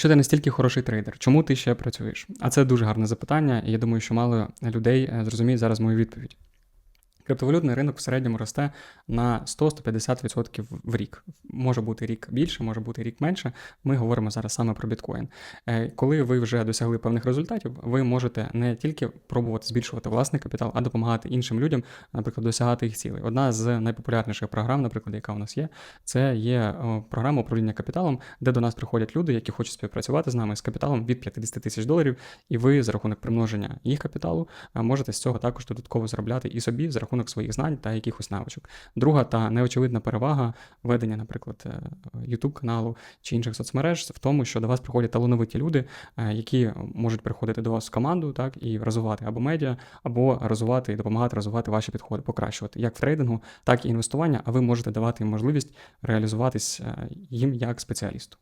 Якщо ти настільки хороший трейдер, чому ти ще працюєш? А це дуже гарне запитання, і я думаю, що мало людей е, зрозуміють зараз мою відповідь. Криптовалютний ринок в середньому росте на 100-150% в рік. Може бути рік більше, може бути рік менше. Ми говоримо зараз саме про біткоін. Е, Коли ви вже досягли певних результатів, ви можете не тільки пробувати збільшувати власний капітал, а допомагати іншим людям, наприклад, досягати їх цілей. Одна з найпопулярніших програм, наприклад, яка у нас є, це є програма управління капіталом, де до нас приходять люди, які хочуть співпрацювати з нами з капіталом від 50 тисяч доларів, і ви за рахунок примноження їх капіталу е, можете з цього також додатково заробляти і собі за рахунок своїх знань та якихось навичок. Друга та неочевидна перевага ведення, наприклад, е, youtube каналу чи інших соцмереж в тому, що до вас приходять талановиті люди, е, які можуть приходити до вас в команду, так і розвивати або медіа, або розвивати і допомагати розвивати ваші підходи, покращувати як в трейдингу, так і інвестування. А ви можете давати їм можливість реалізуватись е, їм як спеціалісту.